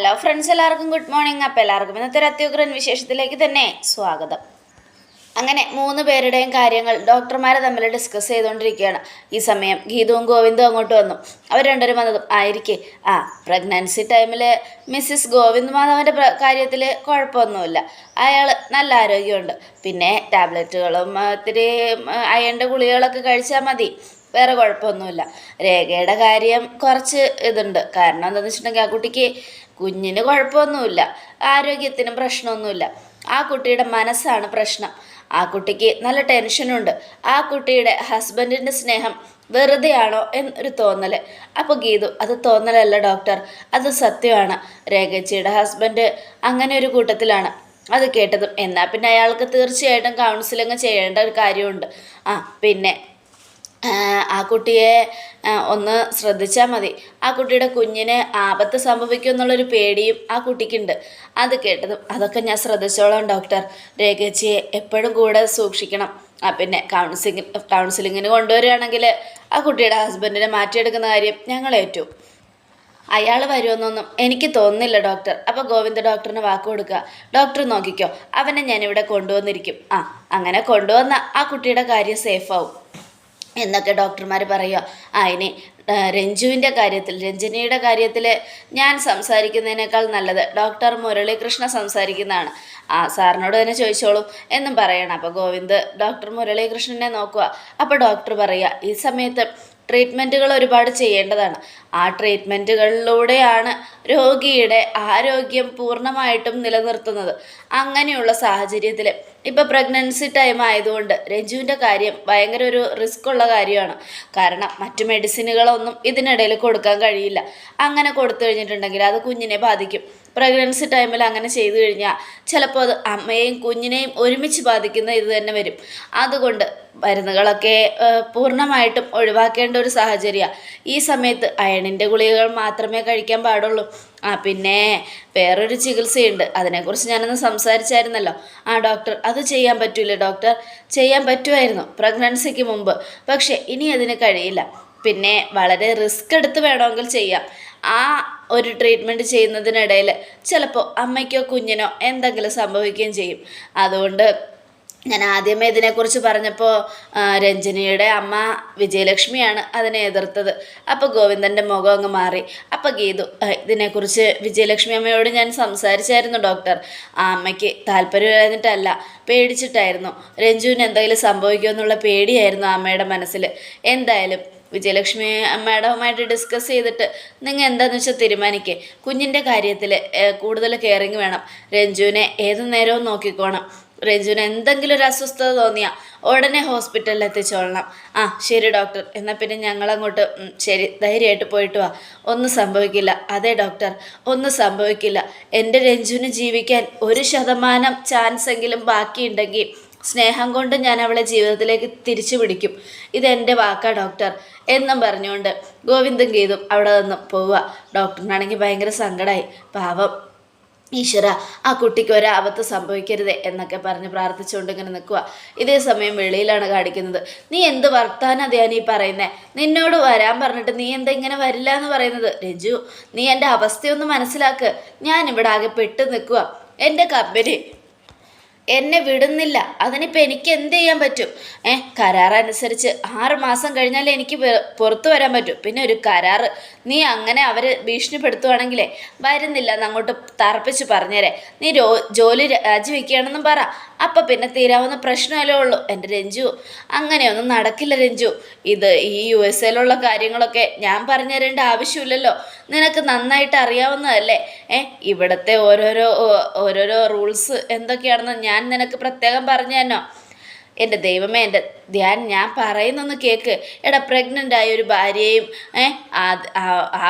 Hello friends എല്ലാവർക്കും good morning അപ്പോൾ എല്ലാവർക്കും ഇന്നത്തെ ഒരു അത്യുഗ്രൻ വിശേഷത്തിലേക്ക് തന്നെ സ്വാഗതം. അങ്ങനെ മൂന്ന് പേരുടെയും കാര്യങ്ങൾ ഡോക്ടർമാരെ തമ്മിൽ ഡിസ്കസ് ചെയ്തുകൊണ്ടിരിക്കുകയാണ്. ഈ സമയം ഗീതവും ഗോവിന്ദും അങ്ങോട്ട് വന്നു. അവർ രണ്ടുപേരും വന്നതും ആയിരിക്കെ ആ പ്രഗ്നൻസി ടൈമിൽ മിസ്സിസ് ഗോവിന്ദ് മാധവന്റെ കാര്യത്തിൽ കുഴപ്പമൊന്നുമില്ല. അയാൾ നല്ല ആരോഗ്യമുണ്ട്. പിന്നെ ടാബ്ലറ്റുകളും ഇത്തിരി അയണ്ട ഗുളികകളൊക്കെ കഴിച്ചാൽ മതി. വേറെ കുഴപ്പമൊന്നുമില്ല. രേഖയുടെ കാര്യം കുറച്ച് ഇതുണ്ട്. കാരണം എന്താണെന്ന് വെച്ചിട്ടുണ്ടെങ്കിൽ ആ കുട്ടിക്ക് കുഞ്ഞിന് കുഴപ്പമൊന്നുമില്ല. ആരോഗ്യത്തിനും പ്രശ്നമൊന്നുമില്ല. ആ കുട്ടിയുടെ മനസ്സാണ് പ്രശ്നം. ആ കുട്ടിക്ക് നല്ല ടെൻഷനുണ്ട്. ആ കുട്ടിയുടെ ഹസ്ബൻഡിന്റെ സ്നേഹം വെറുതെയാണോ എന്നൊരു തോന്നൽ അപ്പോൾ ഗീതു അത് തോന്നലല്ല ഡോക്ടർ. അത് സത്യമാണ്. രേഖച്ചിയുടെ ഹസ്ബൻഡ് അങ്ങനെ ഒരു കൂട്ടത്തിലാണ്. അത് കേട്ടതും. എന്നാൽ പിന്നെ അയാൾക്ക് തീർച്ചയായിട്ടും കൗൺസിലിങ് ചെയ്യേണ്ട ഒരു കാര്യമുണ്ട്. ആ പിന്നെ ആ കുട്ടിയെ ഒന്ന് ശ്രദ്ധിച്ചാൽ മതി. ആ കുട്ടിയുടെ കുഞ്ഞിന് ആപത്ത് സംഭവിക്കും എന്നുള്ളൊരു പേടിയും ആ കുട്ടിക്കുണ്ട്. അത് കേട്ടതും അതൊക്കെ ഞാൻ ശ്രദ്ധിച്ചോളാം ഡോക്ടർ. രേഖച്ചിയെ എപ്പോഴും കൂടെ സൂക്ഷിക്കണം. ആ പിന്നെ കൗൺസിലിംഗ് കൗൺസിലിങ്ങിന് കൊണ്ടുവരികയാണെങ്കിൽ ആ കുട്ടിയുടെ ഹസ്ബൻഡിനെ മാറ്റിയെടുക്കുന്ന കാര്യം ഞങ്ങൾ ഏറ്റവും അയാൾ വരുമെന്നൊന്നും എനിക്ക് തോന്നുന്നില്ല ഡോക്ടർ. അപ്പോൾ ഗോവിന്ദ ഡോക്ടറിന് വാക്ക് കൊടുക്കുക. ഡോക്ടർ നോക്കിക്കോ അവനെ ഞാനിവിടെ കൊണ്ടുവന്നിരിക്കും. ആ അങ്ങനെ കൊണ്ടുവന്ന ആ കുട്ടിയുടെ കാര്യം സേഫാവും എന്നൊക്കെ ഡോക്ടർമാർ പറയുക ആ ഇനി രഞ്ജുവിന്റെ കാര്യത്തിൽ രഞ്ജനയുടെ കാര്യത്തിൽ ഞാൻ സംസാരിക്കുന്നതിനേക്കാൾ നല്ലത് ഡോക്ടർ മുരളീകൃഷ്ണ സംസാരിക്കുന്നതാണ്. ആ സാറിനോട് തന്നെ ചോദിച്ചോളൂ എന്നും പറയണം. അപ്പോൾ ഗോവിന്ദ് ഡോക്ടർ മുരളീകൃഷ്ണനെ നോക്കുക അപ്പോൾ ഡോക്ടർ പറയുക ഈ സമയത്ത് ട്രീറ്റ്മെന്റുകൾ ഒരുപാട് ചെയ്യേണ്ടതാണ്. ആ ട്രീറ്റ്മെന്റുകളിലൂടെയാണ് രോഗിയുടെ ആരോഗ്യം പൂർണമായിട്ടും നിലനിർത്തുന്നത്. അങ്ങനെയുള്ള സാഹചര്യത്തിൽ ഇപ്പോൾ പ്രഗ്നൻസി ടൈം ആയതുകൊണ്ട് രഞ്ജുവിന്റെ കാര്യം ഭയങ്കര ഒരു റിസ്ക് ഉള്ള കാര്യമാണ്. കാരണം മറ്റു മെഡിസിനുകളൊന്നും ഇതിനിടയിൽ കൊടുക്കാൻ കഴിയില്ല. അങ്ങനെ കൊടുത്തു കഴിഞ്ഞിട്ടുണ്ടെങ്കിൽ അത് കുഞ്ഞിനെ ബാധിക്കും. പ്രഗ്നൻസി ടൈമിൽ അങ്ങനെ ചെയ്തു കഴിഞ്ഞാൽ ചിലപ്പോൾ അത് അമ്മയെയും കുഞ്ഞിനെയും ഒരുമിച്ച് ബാധിക്കുന്ന ഇത് തന്നെ വരും. അതുകൊണ്ട് മരുന്നുകളൊക്കെ പൂർണമായിട്ടും ഒഴിവാക്കേണ്ട ഒരു സാഹചര്യമാണ് ഈ സമയത്ത് അയണിന്റെ ഗുളികകൾ മാത്രമേ കഴിക്കാൻ പാടുള്ളൂ. ആ പിന്നെ വേറൊരു ചികിത്സയുണ്ട്. അതിനെക്കുറിച്ച് ഞാനൊന്ന് സംസാരിച്ചായിരുന്നല്ലോ. ആ ഡോക്ടർ അത് ചെയ്യാൻ പറ്റില്ല ഡോക്ടർ? ചെയ്യാൻ പറ്റുമായിരുന്നു പ്രഗ്നൻസിക്ക് മുമ്പ്. പക്ഷേ ഇനി അതിന് കഴിയില്ല. പിന്നെ വളരെ റിസ്ക് എടുത്ത് വേണമെങ്കിൽ ചെയ്യാം. ആ ഒരു ട്രീറ്റ്മെന്റ് ചെയ്യുന്നതിനിടയിൽ ചിലപ്പോൾ അമ്മയ്ക്കോ കുഞ്ഞിനോ എന്തെങ്കിലും സംഭവിക്കുകയും ചെയ്യും. അതുകൊണ്ട് ഞാൻ ആദ്യമേ ഇതിനെക്കുറിച്ച് പറഞ്ഞപ്പോൾ രഞ്ജനിയുടെ അമ്മ വിജയലക്ഷ്മിയാണ് അതിനെ എതിർത്തത്. അപ്പോൾ ഗോവിന്ദന്റെ മുഖം അങ്ങ് മാറി. അപ്പോൾ ഗീതു ഇതിനെക്കുറിച്ച് വിജയലക്ഷ്മി അമ്മയോട് ഞാൻ സംസാരിച്ചായിരുന്നു ഡോക്ടർ. ആ അമ്മയ്ക്ക് താല്പര്യമായിരുന്നിട്ടല്ല പേടിച്ചിട്ടായിരുന്നു. രഞ്ജുവിന് എന്തെങ്കിലും സംഭവിക്കുമെന്നുള്ള പേടിയായിരുന്നു അമ്മയുടെ മനസ്സിൽ എന്തായാലും വിജയലക്ഷ്മി മാഡവുമായിട്ട് ഡിസ്കസ് ചെയ്തിട്ട് നിങ്ങൾ എന്താണെന്ന് വെച്ചാൽ തീരുമാനിക്കേ? കുഞ്ഞിന്റെ കാര്യത്തിൽ കൂടുതൽ കെയറിങ് വേണം. രഞ്ജുവിനെ ഏത് നേരവും നോക്കിക്കോണം. രഞ്ജുവിന് എന്തെങ്കിലും ഒരു അസ്വസ്ഥത തോന്നിയാൽ ഉടനെ ഹോസ്പിറ്റലിൽ എത്തിച്ചോളണം. ആ ശരി ഡോക്ടർ എന്നാൽ പിന്നെ ഞങ്ങളങ്ങോട്ട് ശരി ധൈര്യമായിട്ട് പോയിട്ട് വാ. ഒന്നും സംഭവിക്കില്ല. അതെ ഡോക്ടർ ഒന്നും സംഭവിക്കില്ല. എന്റെ രഞ്ജുവിന് ജീവിക്കാൻ ഒരു ശതമാനം ചാൻസ് എങ്കിലും ബാക്കിയുണ്ടെങ്കിൽ സ്നേഹം കൊണ്ട് ഞാൻ അവളെ ജീവിതത്തിലേക്ക് തിരിച്ചു പിടിക്കും. ഇതെന്റെ വാക്കാ ഡോക്ടർ. എന്നും പറഞ്ഞുകൊണ്ട് ഗോവിന്ദൻ ഗീതും അവിടെ നിന്ന് പോവുക. ഡോക്ടറിനാണെങ്കിൽ ഭയങ്കര സങ്കടമായി പാവം ഈശ്വര ആ കുട്ടിക്ക് ഒരാപത്ത് സംഭവിക്കരുത് എന്നൊക്കെ പറഞ്ഞ് പ്രാർത്ഥിച്ചുകൊണ്ട് ഇങ്ങനെ നിൽക്കുക. ഇതേ സമയം വെളിയിലാണ് കാണിക്കുന്നത്. നീ എന്ത് വർത്താന ധ്യാന ഈ പറയുന്നേ? നിന്നോട് വരാൻ പറഞ്ഞിട്ട് നീ എന്താ ഇങ്ങനെ വരില്ല എന്ന് പറയുന്നത്? രജു നീ എന്റെ അവസ്ഥയൊന്ന് മനസ്സിലാക്ക്. ഞാൻ ഇവിടെ ആകെ പെട്ട് നിൽക്കുക. എന്റെ കമ്പനി എന്നെ വിടുന്നില്ല. അതിനിപ്പോൾ എനിക്ക് എന്ത് ചെയ്യാൻ പറ്റും? ഏ കരാറനുസരിച്ച് ആറ് മാസം കഴിഞ്ഞാലേ എനിക്ക് പുറത്തു വരാൻ പറ്റും. പിന്നെ ഒരു കരാറ്. നീ അങ്ങനെ അവർ ഭീഷണിപ്പെടുത്തുവാണെങ്കിലേ വരുന്നില്ല എന്നങ്ങോട്ട് തറപ്പിച്ച് പറഞ്ഞേരെ. നീ രോ ജോലി രാജിവെക്കുകയാണെന്നും പറ. അപ്പം പിന്നെ തീരാവുന്ന പ്രശ്നമല്ലേ ഉള്ളൂ. എന്റെ രഞ്ജു അങ്ങനെയൊന്നും നടക്കില്ല രഞ്ജു. ഇത് ഈ യു എസ് എയിലുള്ള കാര്യങ്ങളൊക്കെ ഞാൻ പറഞ്ഞു തരേണ്ട ആവശ്യമില്ലല്ലോ. നിനക്ക് നന്നായിട്ട് അറിയാവുന്നതല്ലേ? ഏ ഇവിടുത്തെ ഓരോരോ ഓരോരോ റൂൾസ് എന്തൊക്കെയാണെന്ന് ഞാൻ നിനക്ക് പ്രത്യേകം പറഞ്ഞു തന്നോ എന്റെ ദൈവമേ എന്റെ ധ്യാൻ ഞാൻ പറയുന്നൊന്ന് കേക്ക്. എടാ പ്രഗ്നന്റ് ആയ ഒരു ഭാര്യയും ഏ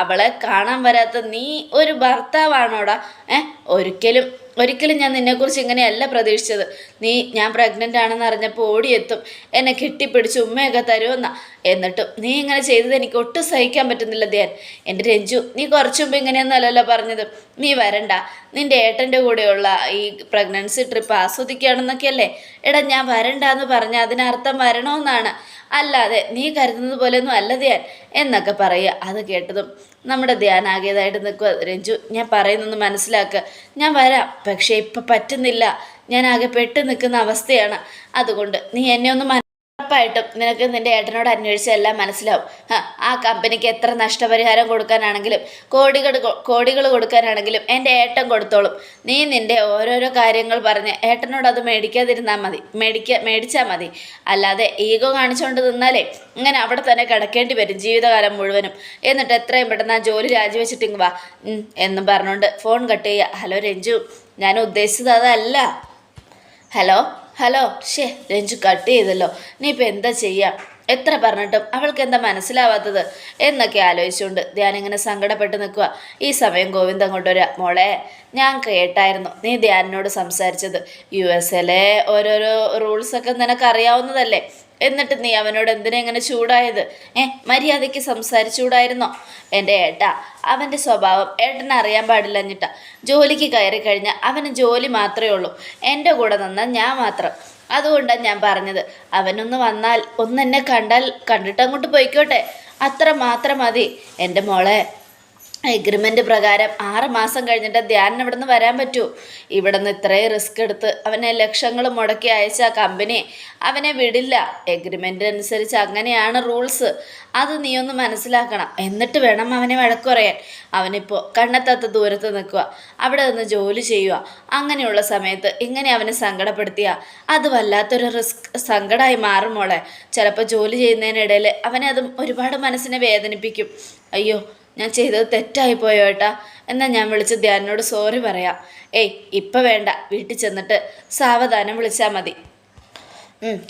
അവളെ കാണാൻ വരാത്ത നീ ഒരു ഭർത്താവാണോടാ? ഏ ഒരിക്കലും ഒരിക്കലും ഞാൻ നിന്നെക്കുറിച്ച് ഇങ്ങനെയല്ല പ്രതീക്ഷിച്ചത്. നീ ഞാൻ പ്രഗ്നന്റ് ആണെന്ന് അറിഞ്ഞപ്പോൾ ഓടിയെത്തും. എന്നെ കെട്ടിപ്പിടിച്ച് ഉമ്മയൊക്കെ തരുമെന്ന. എന്നിട്ടും നീ ഇങ്ങനെ ചെയ്തത് എനിക്ക് ഒട്ടും സഹിക്കാൻ പറ്റുന്നില്ല ധ്യാൻ. എന്റെ രഞ്ജു നീ കുറച്ചു മുമ്പ് ഇങ്ങനെയൊന്നല്ലല്ലോ പറഞ്ഞത്. നീ വരണ്ട. നിന്റെ ഏട്ടന്റെ കൂടെയുള്ള ഈ പ്രഗ്നൻസി ട്രിപ്പ് ആസ്വദിക്കുകയാണെന്നൊക്കെയല്ലേ? എടാ ഞാൻ വരണ്ട എന്ന് പറഞ്ഞാൽ അതിനർത്ഥം വരണമെന്നാണ്. അല്ലാതെ നീ കരുതുന്നത് പോലെയൊന്നും അല്ല ധ്യാൻ എന്നൊക്കെ പറയുക. അത് കേട്ടതും നമ്മുടെ ധ്യാനാകിയതായിട്ട് നിൽക്കുക. രഞ്ജു ഞാൻ പറയുന്നൊന്ന് മനസ്സിലാക്കുക ഞാൻ വരാം. പക്ഷേ ഇപ്പം പറ്റുന്നില്ല. ഞാൻ ആകെ പെട്ട് നിൽക്കുന്ന അവസ്ഥയാണ്. അതുകൊണ്ട് നീ എന്നെ ഒന്ന് ഉറപ്പായിട്ടും നിനക്ക് നിന്റെ ഏട്ടനോട് അന്വേഷിച്ച എല്ലാം മനസ്സിലാവും. ആ കമ്പനിക്ക് എത്ര നഷ്ടപരിഹാരം കൊടുക്കാനാണെങ്കിലും കോടികൾ കോടികൾ കൊടുക്കാനാണെങ്കിലും എന്റെ ഏട്ടൻ കൊടുത്തോളും. നീ നിന്റെ ഓരോരോ കാര്യങ്ങൾ പറഞ്ഞ് ഏട്ടനോട് അത് മേടിക്കാതിരുന്നാൽ മതി. മേടിക്ക മേടിച്ചാൽ മതി. അല്ലാതെ ഈഗോ കാണിച്ചുകൊണ്ട് നിന്നാലേ ഇങ്ങനെ അവിടെ തന്നെ കിടക്കേണ്ടി വരും ജീവിതകാലം മുഴുവനും. എന്നിട്ട് എത്രയും പെട്ടെന്ന് ആ ജോലി രാജിവെച്ചിട്ടിങ് വാ. എന്ന് പറഞ്ഞുകൊണ്ട് ഫോൺ കട്ട് ചെയ്യുക ഹലോ രഞ്ജു ഞാൻ ഉദ്ദേശിച്ചത് അതല്ല. ഹലോ? ഹലോ ഷേ രഞ്ജു കട്ട് ചെയ്തല്ലോ. നീ ഇപ്പം എന്താ ചെയ്യാ? എത്ര പറഞ്ഞിട്ടും അവൾക്ക് എന്താ മനസ്സിലാവാത്തത് എന്നൊക്കെ ആലോചിച്ചുകൊണ്ട് ധ്യാനിങ്ങനെ സങ്കടപ്പെട്ട് നിൽക്കുക. ഈ സമയം ഗോവിന്ദ് അങ്ങോട്ട് വരിക മോളെ ഞാൻ കേട്ടായിരുന്നു. നീ ധ്യാനിനോട് സംസാരിച്ചത്. യു എസ് എയിലെ ഓരോരോ റൂൾസൊക്കെ നിനക്ക് അറിയാവുന്നതല്ലേ എന്നിട്ട് നീ അവനോട് എന്തിനാ ഇങ്ങനെ ചൂടായത്? ഏ മര്യാദയ്ക്ക് സംസാരിച്ചൂടായിരുന്നോ എന്റെ ഏട്ടാ അവന്റെ സ്വഭാവം ഏട്ടനെ അറിയാൻ പാടില്ല എന്നിട്ടാ ജോലിക്ക് കയറി കഴിഞ്ഞാൽ അവന് ജോലി മാത്രമേ ഉള്ളൂ. എന്റെ കൂടെ നിന്നാൽ ഞാൻ മാത്രം. അതുകൊണ്ടാണ് ഞാൻ പറഞ്ഞത്. അവനൊന്ന് വന്നാൽ ഒന്നെന്നെ കണ്ടാൽ കണ്ടിട്ട് അങ്ങോട്ട് പോയിക്കോട്ടെ. അത്ര മാത്രം മതി. എന്റെ മോളെ എഗ്രിമെന്റ് പ്രകാരം ആറ് മാസം കഴിഞ്ഞിട്ട് ധ്യാനം ഇവിടെ നിന്ന് വരാൻ പറ്റൂ. ഇവിടെ നിന്ന് ഇത്രയും റിസ്ക് എടുത്ത് അവനെ ലക്ഷങ്ങൾ മുടക്കി അയച്ച കമ്പനി അവനെ വിടില്ല. എഗ്രിമെന്റ് അനുസരിച്ച് അങ്ങനെയാണ് റൂൾസ് അത് നീ ഒന്ന് മനസ്സിലാക്കണം. എന്നിട്ട് വേണം അവനെ വഴക്ക് പറയാൻ അവനിപ്പോൾ കണ്ണെത്താത്ത ദൂരത്ത് നിൽക്കുക. അവിടെ നിന്ന് ജോലി ചെയ്യുക. അങ്ങനെയുള്ള സമയത്ത് ഇങ്ങനെ അവനെ സങ്കടപ്പെടുത്തിയ. അത് വല്ലാത്തൊരു റിസ്ക് സങ്കടമായി മാറും മോളെ. ചിലപ്പോൾ ജോലി ചെയ്യുന്നതിനിടയിൽ അവനെ അത് ഒരുപാട് മനസ്സിനെ വേദനിപ്പിക്കും. അയ്യോ ഞാൻ ചെയ്തത് തെറ്റായി പോയോ ഏട്ടാ? എന്നാൽ ഞാൻ വിളിച്ച് ധ്യാനോട് സോറി പറയാം. ഏയ് ഇപ്പം വേണ്ട. വീട്ടിൽ ചെന്നിട്ട് സാവധാനം വിളിച്ചാൽ മതി.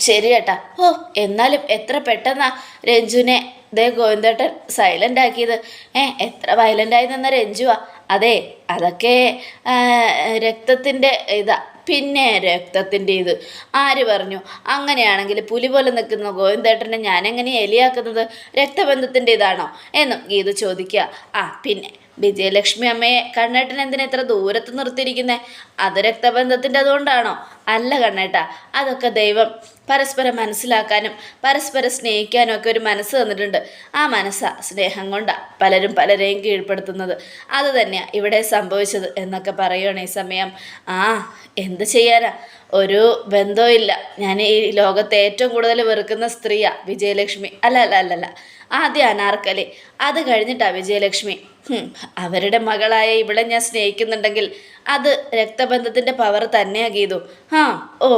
ശരി ഏട്ടാ. ഓ എന്നാലും എത്ര പെട്ടെന്നാ രഞ്ജുവിനെ ദേ ഗോവിന്ദേട്ടൻ സൈലന്റ് ആക്കിയത്. ഏ എത്ര വയലന്റായി നിന്ന രഞ്ജുവാ. അതെ അതൊക്കെ രക്തത്തിന്റെ ഇതാ. പിന്നെ രക്തത്തിന്റെ ഇത്. ആര് പറഞ്ഞു? അങ്ങനെയാണെങ്കിൽ പുലി പോലെ നിൽക്കുന്ന ഗോവിന്ദേട്ടനെ ഞാനെങ്ങനെ എലിയാക്കുന്നത്? രക്തബന്ധത്തിന്റെ ഇതാണോ? എന്നും ഗീത ചോദിക്കുക. ആ പിന്നെ വിജയലക്ഷ്മി അമ്മയെ കണ്ണേട്ടൻ എന്തിനാ ഇത്ര ദൂരത്ത് നിർത്തിയിരിക്കുന്നത് അത് രക്തബന്ധത്തിന്റെ അതുകൊണ്ടാണോ? അല്ല കണ്ണേട്ട അതൊക്കെ ദൈവം പരസ്പരം മനസ്സിലാക്കാനും പരസ്പരം സ്നേഹിക്കാനും ഒക്കെ ഒരു മനസ്സ് തന്നിട്ടുണ്ട്. ആ മനസ്സാ സ്നേഹം കൊണ്ടാ പലരും പലരെയും കീഴ്പ്പെടുത്തുന്നത്. അത് തന്നെയാണ് ഇവിടെ സംഭവിച്ചത് എന്നൊക്കെ പറയുകയാണ് ഈ സമയം. ആ എന്ത് ചെയ്യാനാ? ഒരു ബന്ധവും ഇല്ല. ഞാൻ ഈ ലോകത്തെ ഏറ്റവും കൂടുതൽ വെറുക്കുന്ന സ്ത്രീയാ വിജയലക്ഷ്മി. അല്ല അല്ല അല്ല ആദ്യം അനാർക്കലി. അത് കഴിഞ്ഞിട്ടാ വിജയലക്ഷ്മി. അവരുടെ മകളായ ഇവളെ ഞാൻ സ്നേഹിക്കുന്നുണ്ടെങ്കിൽ അത് രക്തബന്ധത്തിന്റെ പവർ തന്നെയാ ഗീതു. ആ ഓ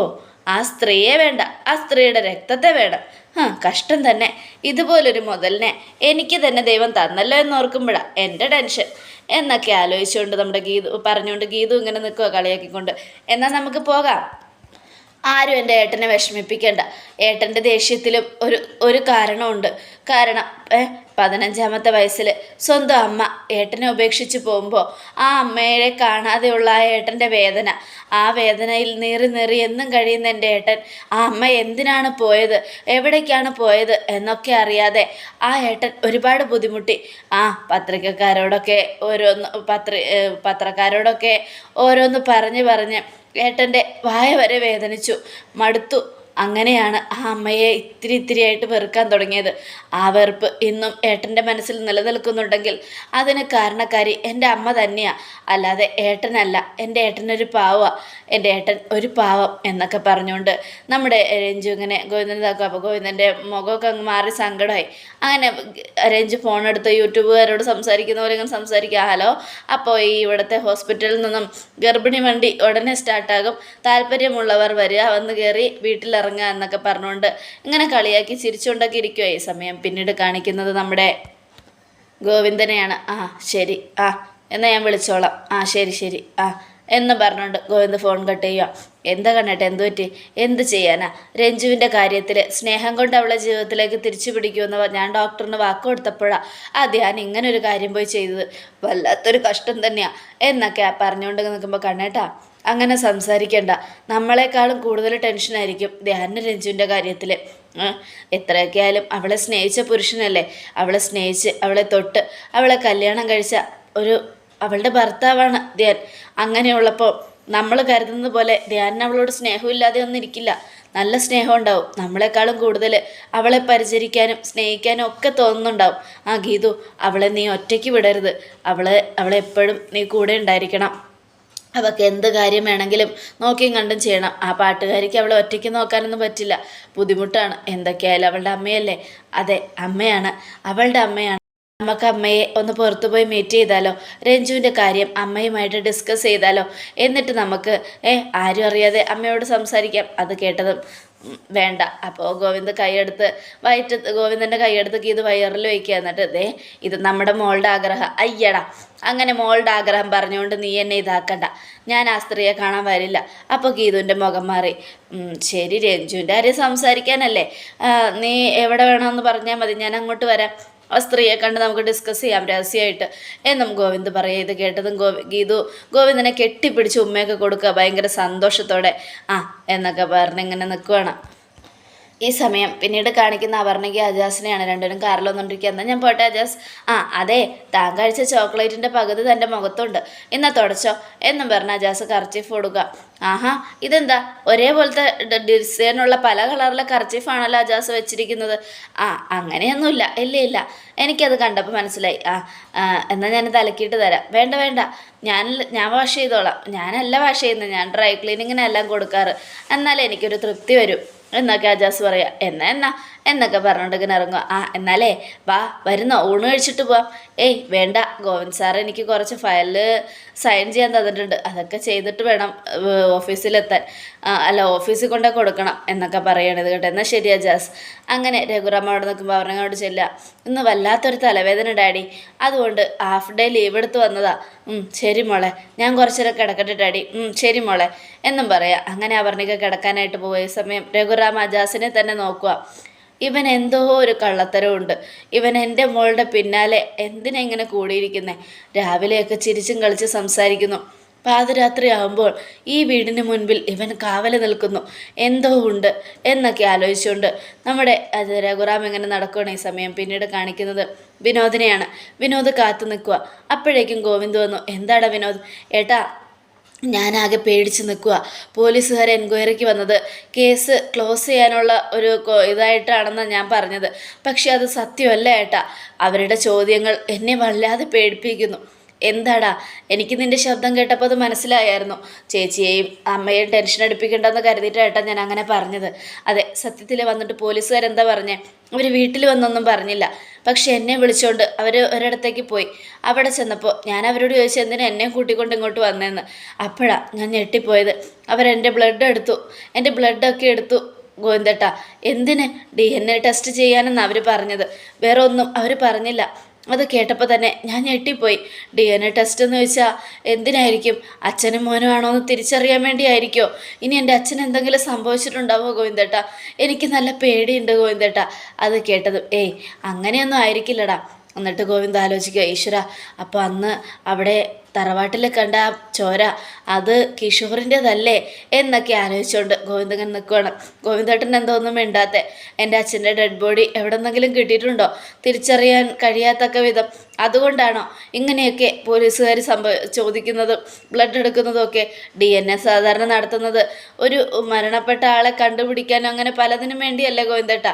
ആ സ്ത്രീയെ വേണ്ട ആ സ്ത്രീയുടെ രക്തത്തെ വേണം ആ കഷ്ടം തന്നെ. ഇതുപോലൊരു മുതലിനെ എനിക്ക് തന്നെ ദൈവം തന്നല്ലോ എന്ന് ഓർക്കുമ്പോഴാണ് എന്റെ ടെൻഷൻ. എന്നൊക്കെ ആലോചിച്ചുകൊണ്ട് നമ്മുടെ ഗീതു പറഞ്ഞുകൊണ്ട് ഗീതു ഇങ്ങനെ നിൽക്കുക കളിയാക്കിക്കൊണ്ട്. എന്നാൽ നമുക്ക് പോകാം. ആരും എന്റെ ഏട്ടനെ വിഷമിപ്പിക്കേണ്ട. ഏട്ടന്റെ ദേഷ്യത്തിലും ഒരു ഒരു കാരണമുണ്ട് കാരണം പതിനഞ്ചാമത്തെ വയസ്സിൽ സ്വന്തം അമ്മ ഏട്ടനെ ഉപേക്ഷിച്ച് പോകുമ്പോൾ ആ അമ്മയെ കാണാതെയുള്ള ആ ഏട്ടന്റെ വേദന ആ വേദനയിൽ നീറി നീറി എന്നും കഴിയുന്ന എന്റെ ഏട്ടൻ ആ അമ്മ എന്തിനാണ് പോയത് എവിടേക്കാണ് പോയത് എന്നൊക്കെ അറിയാതെ ആ ഏട്ടൻ ഒരുപാട് ബുദ്ധിമുട്ടി. ആ പത്രികക്കാരോടൊക്കെ ഓരോന്ന് പത്ര പത്രക്കാരോടൊക്കെ ഓരോന്ന് പറഞ്ഞ് പറഞ്ഞ് ഏട്ടന്റെ വായ വരെ വേദനിച്ചു. മടുത്തു. അങ്ങനെയാണ് ആ അമ്മയെ ഇത്തിരി ഇത്തിരിയായിട്ട് വെറുക്കാൻ തുടങ്ങിയത്. ആ വെറുപ്പ് ഇന്നും ഏട്ടന്റെ മനസ്സിൽ നിലനിൽക്കുന്നുണ്ടെങ്കിൽ അതിന് കാരണക്കാരി എന്റെ അമ്മ തന്നെയാണ് അല്ലാതെ ഏട്ടനല്ല എന്റെ ഏട്ടനൊരു പാവ. എന്റെ ഏട്ടൻ ഒരു പാവം എന്നൊക്കെ പറഞ്ഞുകൊണ്ട് നമ്മുടെ രഞ്ജു ഇങ്ങനെ ഗോവിന്ദൻ അപ്പോൾ ഗോവിന്ദന്റെ മുഖമൊക്കെ അങ്ങ് മാറി സങ്കടമായി. അങ്ങനെ രഞ്ജു ഫോൺ എടുത്ത് യൂട്യൂബുകാരോട് സംസാരിക്കുന്ന പോലെ ഇങ്ങനെ സംസാരിക്കുക. ഹലോ അപ്പോൾ ഈ ഇവിടുത്തെ ഹോസ്പിറ്റലിൽ നിന്നും ഗർഭിണി വണ്ടി ഉടനെ സ്റ്റാർട്ടാകും താല്പര്യമുള്ളവർ വരിക. വന്ന് കയറി വീട്ടിലിറങ്ങുക എന്നൊക്കെ പറഞ്ഞുകൊണ്ട് ഇങ്ങനെ കളിയാക്കി ചിരിച്ചുകൊണ്ടൊക്കെ ഇരിക്കുക ഈ സമയം. പിന്നീട് കാണിക്കുന്നത് നമ്മുടെ ഗോവിന്ദനെയാണ്. ആ ശരി. ആ എന്നാൽ ഞാൻ വിളിച്ചോളാം. ആ ശരി ശരി. ആ എന്ന് പറഞ്ഞുകൊണ്ട് ഗോവിന്ദ് ഫോൺ കട്ട് ചെയ്യുക എന്താ കണ്ണട്ടെ എന്തു പറ്റി? എന്ത് ചെയ്യാനാ? രഞ്ജുവിന്റെ കാര്യത്തിൽ സ്നേഹം കൊണ്ട് അവളെ ജീവിതത്തിലേക്ക് തിരിച്ചു പിടിക്കുമെന്ന് ഞാൻ ഡോക്ടറിന് വാക്ക് കൊടുത്തപ്പോഴാണ് ആ ധ്യാൻ ഇങ്ങനെ ഒരു കാര്യം പോയി ചെയ്തത്. വല്ലാത്തൊരു കഷ്ടം തന്നെയാണ് എന്നൊക്കെ പറഞ്ഞുകൊണ്ട് നിൽക്കുമ്പോൾ കണ്ണേട്ടാ അങ്ങനെ സംസാരിക്കേണ്ട. നമ്മളെക്കാളും കൂടുതൽ ടെൻഷനായിരിക്കും ധ്യാന രഞ്ജുവിന്റെ കാര്യത്തിൽ എത്രയൊക്കെ ആയാലും അവളെ സ്നേഹിച്ച പുരുഷനല്ലേ? അവളെ സ്നേഹിച്ച് അവളെ തൊട്ട് അവളെ കല്യാണം കഴിച്ച ഒരു അവളുടെ ഭർത്താവാണ് ധ്യാൻ. അങ്ങനെയുള്ളപ്പോൾ നമ്മൾ കരുതുന്നത് പോലെ ധ്യാനിന് അവളോട് സ്നേഹമില്ലാതെ ഒന്നും ഇരിക്കില്ല. നല്ല സ്നേഹം ഉണ്ടാവും. നമ്മളെക്കാളും കൂടുതൽ അവളെ പരിചരിക്കാനും സ്നേഹിക്കാനും ഒക്കെ തോന്നുന്നുണ്ടാവും. ആ ഗീതു അവളെ നീ ഒറ്റയ്ക്ക് വിടരുത്. അവളെ അവളെപ്പോഴും നീ കൂടെ ഉണ്ടായിരിക്കണം. അവൾക്ക് എന്ത് കാര്യം വേണമെങ്കിലും നോക്കിയും കണ്ടും ചെയ്യണം. ആ പാട്ടുകാരിക്ക് അവളെ ഒറ്റയ്ക്ക് നോക്കാനൊന്നും പറ്റില്ല. ബുദ്ധിമുട്ടാണ്. എന്തൊക്കെയായാലും അവളുടെ അമ്മയല്ലേ? അതെ അമ്മയാണ്. അവളുടെ അമ്മയാണ്. നമുക്ക് അമ്മയെ ഒന്ന് പുറത്തു പോയി മീറ്റ് ചെയ്താലോ? രഞ്ജുവിന്റെ കാര്യം അമ്മയുമായിട്ട് ഡിസ്കസ് ചെയ്താലോ? എന്നിട്ട് നമുക്ക് ഏ ആരും അറിയാതെ അമ്മയോട് സംസാരിക്കാം. അത് കേട്ടതും വേണ്ട. അപ്പോൾ ഗോവിന്ദ് കൈയെടുത്ത് വയറ്റ് ഗോവിന്ദന്റെ കൈയെടുത്ത് ഇത് വയറിൽ വയ്ക്കുക എന്നിട്ട് ദേ ഇത് നമ്മുടെ മോളുടെ ആഗ്രഹം. അയ്യടാ അങ്ങനെ മോളുടെ ആഗ്രഹം പറഞ്ഞുകൊണ്ട് നീ എന്നെ ഇതാക്കണ്ട. ഞാൻ ആ സ്ത്രീയെ കാണാൻ വരില്ല. അപ്പോൾ ഗീതുവിന്റെ മുഖം മാറി. ശരി രഞ്ജുവിന്റെ ആരെയും സംസാരിക്കാനല്ലേ? നീ എവിടെ വേണമെന്ന് പറഞ്ഞാൽ മതി. ഞാൻ അങ്ങോട്ട് വരാം. ആ സ്ത്രീയെ കണ്ട് നമുക്ക് ഡിസ്കസ് ചെയ്യാം രഹസ്യമായിട്ട്. എന്നും ഗോവിന്ദ് പറയുക ഇത് കേട്ടതും ഗോവി ഗീതു ഗോവിന്ദനെ കെട്ടിപ്പിടിച്ച് ഉമ്മയൊക്കെ കൊടുക്കുക ഭയങ്കര സന്തോഷത്തോടെ. ആ എന്നൊക്കെ പറഞ്ഞ് ഇങ്ങനെ നിൽക്കുവാണ് ഈ സമയം പിന്നീട് കാണിക്കുന്ന അപർണയ്ക്ക് അജാസിനെയാണ് രണ്ടുപേരും കാറിൽ വന്നുകൊണ്ടിരിക്കുക എന്നാൽ ഞാൻ പോട്ടെ അജാസ്. ആ അതെ താൻ കഴിച്ച ചോക്ലേറ്റിന്റെ പകുതി തന്റെ മുഖത്തുണ്ട്. എന്നാ തുടച്ചോ എന്നും പറഞ്ഞ അജാസ് കർച്ചീഫ് കൊടുക്കുക ആഹാ ഇതെന്താ? ഒരേപോലത്തെ ഡിസൈനുള്ള പല കളറിലെ കർച്ചീഫാണല്ലോ അജാസ് വെച്ചിരിക്കുന്നത്. ആ അങ്ങനെയൊന്നുമില്ല. ഇല്ല ഇല്ല. എനിക്കത് കണ്ടപ്പോൾ മനസ്സിലായി. ആ, എന്നാൽ ഞാൻ തലക്കിയിട്ട് തരാം. വേണ്ട വേണ്ട. ഞാൻ ഞാൻ വാഷ് ചെയ്തോളാം. ഞാനല്ല വാഷ് ചെയ്യുന്നത്. ഞാൻ ഡ്രൈ ക്ലീനിങ്ങിനെല്ലാം കൊടുക്കാറ്. എന്നാലേ എനിക്കൊരു തൃപ്തി വരും. എന്നൊക്കെ അജാസ് പറയാ? എന്നാ എന്നാ. എന്നൊക്കെ പറഞ്ഞുകൊണ്ട് ഇങ്ങനെ ഇറങ്ങുക ആ എന്നാലേ വാ വരുന്നോ? ഊണ് കഴിച്ചിട്ട് പോവാം. ഏയ് വേണ്ട. ഗോവിന്ദ് സാർ എനിക്ക് കുറച്ച് ഫയലിൽ സൈൻ ചെയ്യാൻ തന്നിട്ടുണ്ട്. അതൊക്കെ ചെയ്തിട്ട് വേണം ഓഫീസിലെത്താൻ. അല്ല ഓഫീസിൽ കൊണ്ടേ കൊടുക്കണം എന്നൊക്കെ പറയണത് കേട്ടോ. എന്നാൽ ശരിയാ ജാസ്. അങ്ങനെ രഘുറാമ അവിടെ നിൽക്കുമ്പോൾ അവരങ്ങോട്ട് ചെല്ലുക. ഇന്ന് വല്ലാത്തൊരു തലവേദന ഡാഡി. അതുകൊണ്ട് ഹാഫ് ഡേ ലീവ് എടുത്ത് വന്നതാ. ശരി മോളെ. ഞാൻ കുറച്ചേരം കിടക്കട്ടെ ഡാഡി. ശരി മോളെ. എന്നും പറയാം. അങ്ങനെ അവർണിക കിടക്കാനായിട്ട് പോയ സമയം രഘുറാം ജാസിനെ തന്നെ നോക്കുക ഇവൻ എന്തോ ഒരു കള്ളത്തരമുണ്ട് ഇവൻ എന്റെ മോളുടെ പിന്നാലെ എന്തിനാ ഇങ്ങനെ കൂടിയിരിക്കുന്നേ? രാവിലെയൊക്കെ ചിരിച്ചും കളിച്ച് സംസാരിക്കുന്നു. പാതിരാത്രി ആകുമ്പോൾ ഈ വീടിന് മുൻപിൽ ഇവൻ കാവൽ നിൽക്കുന്നു. എന്തോ ഉണ്ട് എന്നൊക്കെ ആലോചിച്ചുകൊണ്ട് നമ്മുടെ രഘുറാം എങ്ങനെ നടക്കുകയാണ് ഈ സമയം പിന്നീട് കാണിക്കുന്നത്. വിനോദിനെയാണ്. വിനോദ് കാത്തു നിൽക്കുക അപ്പോഴേക്കും ഗോവിന്ദ് വന്നു. എന്താടാ വിനോദ്? ഏട്ടാ ഞാനാകെ പേടിച്ച് നിൽക്കുക പോലീസുകാർ എൻക്വയറിക്ക് വന്നത് കേസ് ക്ലോസ് ചെയ്യാനുള്ള ഒരു ഇതായിട്ടാണെന്ന് ഞാൻ പറഞ്ഞത്. പക്ഷെ അത് സത്യമല്ല ഏട്ടാ. അവരുടെ ചോദ്യങ്ങൾ എന്നെ വല്ലാതെ പേടിപ്പിക്കുന്നു. എന്താടാ? എനിക്ക് നിന്റെ ശബ്ദം കേട്ടപ്പോൾ അത് മനസ്സിലായായിരുന്നു. ചേച്ചിയെയും അമ്മയെയും ടെൻഷൻ അടുപ്പിക്കണ്ടെന്ന് കരുതിയിട്ടാണ് ഞാൻ അങ്ങനെ പറഞ്ഞത്. അതെ സത്യത്തിൽ വന്നിട്ട് പോലീസുകാരെന്താ പറഞ്ഞേ? അവർ വീട്ടിൽ വന്നൊന്നും പറഞ്ഞില്ല. പക്ഷെ എന്നെ വിളിച്ചുകൊണ്ട് അവർ ഒരിടത്തേക്ക് പോയി. അവിടെ ചെന്നപ്പോൾ ഞാൻ അവരോട് ചോദിച്ചു എന്തിനാ എന്നെ കൂട്ടിക്കൊണ്ട് ഇങ്ങോട്ട് വന്നതെന്ന് അപ്പോഴാണ് ഞാൻ ഞെട്ടിപ്പോയത്. അവരെന്റെ ബ്ലഡ് എടുത്തു. എന്റെ ബ്ലഡൊക്കെ എടുത്തു. ഗോവിന്ദേട്ട എന്തിന്? ഡി എൻ എ ടെസ്റ്റ് ചെയ്യാനെന്നാണ് അവർ പറഞ്ഞത്. വേറെ ഒന്നും അവർ പറഞ്ഞില്ല. അത് കേട്ടപ്പോൾ തന്നെ ഞാൻ ഞെട്ടിപ്പോയി. ഡി എൻ എ ടെസ്റ്റ് എന്ന് വെച്ചാൽ എന്തിനായിരിക്കും? അച്ഛനും മോനും ആണോ എന്ന് തിരിച്ചറിയാൻ വേണ്ടിയായിരിക്കോ? ഇനി എന്റെ അച്ഛൻ എന്തെങ്കിലും സംഭവിച്ചിട്ടുണ്ടാവോ ഗോവിന്ദേട്ട? എനിക്ക് നല്ല പേടിയുണ്ട് ഗോവിന്ദേട്ട. അത് കേട്ടതും ഏയ് അങ്ങനെയൊന്നും ആയിരിക്കില്ലടാ. എന്നിട്ട് ഗോവിന്ദ് ആലോചിക്കുക ഈശ്വര അപ്പോൾ അന്ന് അവിടെ തറവാട്ടിൽ കണ്ട ആ ചോര അത് കിഷോറിന്റെതല്ലേ എന്നൊക്കെ ആലോചിച്ചുകൊണ്ട് ഗോവിന്ദൻ നിൽക്കുകയാണ് ഗോവിന്ദേട്ടൻ എന്തോ ഒന്നും മിണ്ടാത്തെ. എന്റെ അച്ഛന്റെ ഡെഡ് ബോഡി എവിടെന്നെങ്കിലും കിട്ടിയിട്ടുണ്ടോ? തിരിച്ചറിയാൻ കഴിയാത്തക്ക വിധം. അതുകൊണ്ടാണോ ഇങ്ങനെയൊക്കെ പോലീസുകാർ സംഭവ ചോദിക്കുന്നതും ബ്ലഡ് എടുക്കുന്നതും ഒക്കെ ഡി എൻ എ സാധാരണ നടത്തുന്നത്? ഒരു മരണപ്പെട്ട ആളെ കണ്ടുപിടിക്കാനും അങ്ങനെ പലതിനും വേണ്ടിയല്ലേ ഗോവിന്ദേട്ട?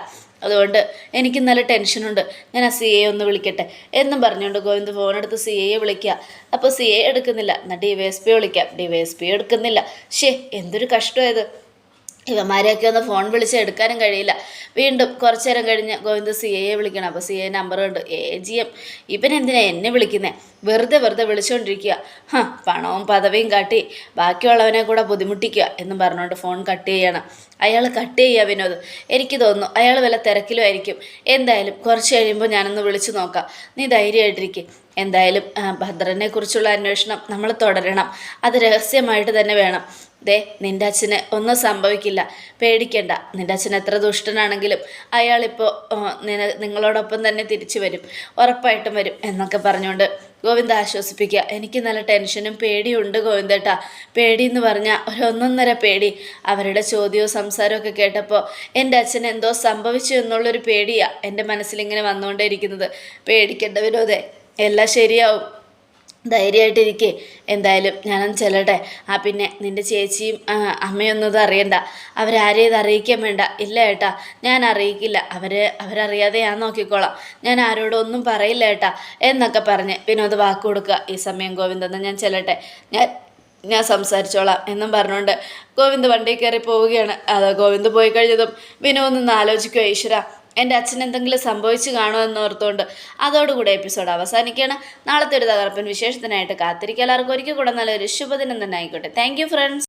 അതുകൊണ്ട് എനിക്ക് നല്ല ടെൻഷനുണ്ട്. ഞാൻ ആ സി എ ഒന്ന് വിളിക്കട്ടെ. എന്നും പറഞ്ഞുകൊണ്ട് ഗോവിന്ദ് ഫോണെടുത്ത് സി എയെ വിളിക്കുക. അപ്പോൾ സി എ എടുക്കുന്നില്ല. എന്നാൽ ഡി വൈ എസ് പി വിളിക്കാം. ഡി വൈ എസ് പി എടുക്കുന്നില്ല. ഷേ എന്തൊരു കഷ്ടമായത് ഇവന്മാരെയൊക്കെ ഒന്ന് ഫോൺ വിളിച്ച് എടുക്കാനും കഴിയില്ല. വീണ്ടും കുറച്ചു നേരം കഴിഞ്ഞ് ഗോവിന്ദ് സി എയെ വിളിക്കണം. അപ്പോൾ സി എ നമ്പർ ഉണ്ട് എ ജി എം ഇവൻ എന്തിനാ എന്നെ വിളിക്കുന്നത് വെറുതെ വെറുതെ വിളിച്ചുകൊണ്ടിരിക്കുക ഹ പണവും പദവിയും കാട്ടി ബാക്കിയുള്ളവനെ കൂടെ ബുദ്ധിമുട്ടിക്കുക എന്നും പറഞ്ഞുകൊണ്ട് ഫോൺ കട്ട് ചെയ്യണം. അയാൾ കട്ട് ചെയ്യുക വിനോദ്. എനിക്ക് തോന്നുന്നു അയാൾ വല്ല തിരക്കിലും ആയിരിക്കും. എന്തായാലും കുറച്ച് കഴിയുമ്പോൾ ഞാനൊന്ന് വിളിച്ചു നോക്കാം. നീ ധൈര്യമായിട്ടിരിക്കും. എന്തായാലും ഭദ്രനെ കുറിച്ചുള്ള അന്വേഷണം നമ്മൾ തുടരണം. അത് രഹസ്യമായിട്ട് തന്നെ വേണം. ദേ നിന്റെ അച്ഛന് ഒന്നും സംഭവിക്കില്ല. പേടിക്കണ്ട. നിന്റെ അച്ഛൻ എത്ര ദുഷ്ടനാണെങ്കിലും അയാളിപ്പോൾ നിങ്ങളോടൊപ്പം തന്നെ തിരിച്ചു വരും. ഉറപ്പായിട്ടും വരും എന്നൊക്കെ പറഞ്ഞുകൊണ്ട് ഗോവിന്ദ ആശ്വസിപ്പിക്കുക. എനിക്ക് നല്ല ടെൻഷനും പേടിയുണ്ട് ഗോവിന്ദേട്ടാ. പേടി എന്ന് പറഞ്ഞാൽ ഒരു ഒന്നൊന്നര പേടി. അവരുടെ ചോദ്യവും സംസാരവും ഒക്കെ കേട്ടപ്പോൾ എന്റെ അച്ഛൻ എന്തോ സംഭവിച്ചു എന്നുള്ളൊരു പേടിയാണ് എന്റെ മനസ്സിലിങ്ങനെ വന്നുകൊണ്ടേയിരിക്കുന്നത് പേടിക്കേണ്ട വിനോദേ എല്ലാം ശരിയാവും. ധൈര്യമായിട്ടിരിക്കേ. എന്തായാലും ഞാനൊന്ന് ചെല്ലട്ടെ. ആ പിന്നെ നിന്റെ ചേച്ചിയും അമ്മയൊന്നും ഇത് അറിയണ്ട. അവരാരെയും ഇത് അറിയിക്കാൻ വേണ്ട. ഇല്ല ഏട്ടാ. ഞാൻ അറിയിക്കില്ല. അവർ അവരറിയാതെ ഞാൻ നോക്കിക്കോളാം. ഞാൻ ആരോടും ഒന്നും പറയില്ല ഏട്ടാ. എന്നൊക്കെ പറഞ്ഞ് വിനോദ് വാക്ക് കൊടുക്കുക. ഈ സമയം ഗോവിന്ദന്ന് ഞാൻ ചെല്ലട്ടെ. ഞാൻ ഞാൻ സംസാരിച്ചോളാം എന്നും പറഞ്ഞുകൊണ്ട് ഗോവിന്ദ് വണ്ടി കയറി പോവുകയാണ്. അത് ഗോവിന്ദ് പോയി കഴിഞ്ഞതും വിനോദ് ഒന്ന് ആലോചിക്കുക ഈശ്വര. എന്റെ അച്ഛൻ എന്തെങ്കിലും സംഭവിച്ചു കാണുമോ എന്ന് ഓർത്തുകൊണ്ട് അതോടുകൂടെ എപ്പിസോഡ് അവസാനിക്കുകയാണ്. നാളത്തെ ഒരു തകർപ്പൻ വിശേഷത്തിനായിട്ട് കാത്തിരിക്കുക. എല്ലാവർക്കും ഒരിക്കൽ കൂടെ നല്ലൊരു ശുഭദിനം തന്നെ ആയിക്കോട്ടെ. Thank friends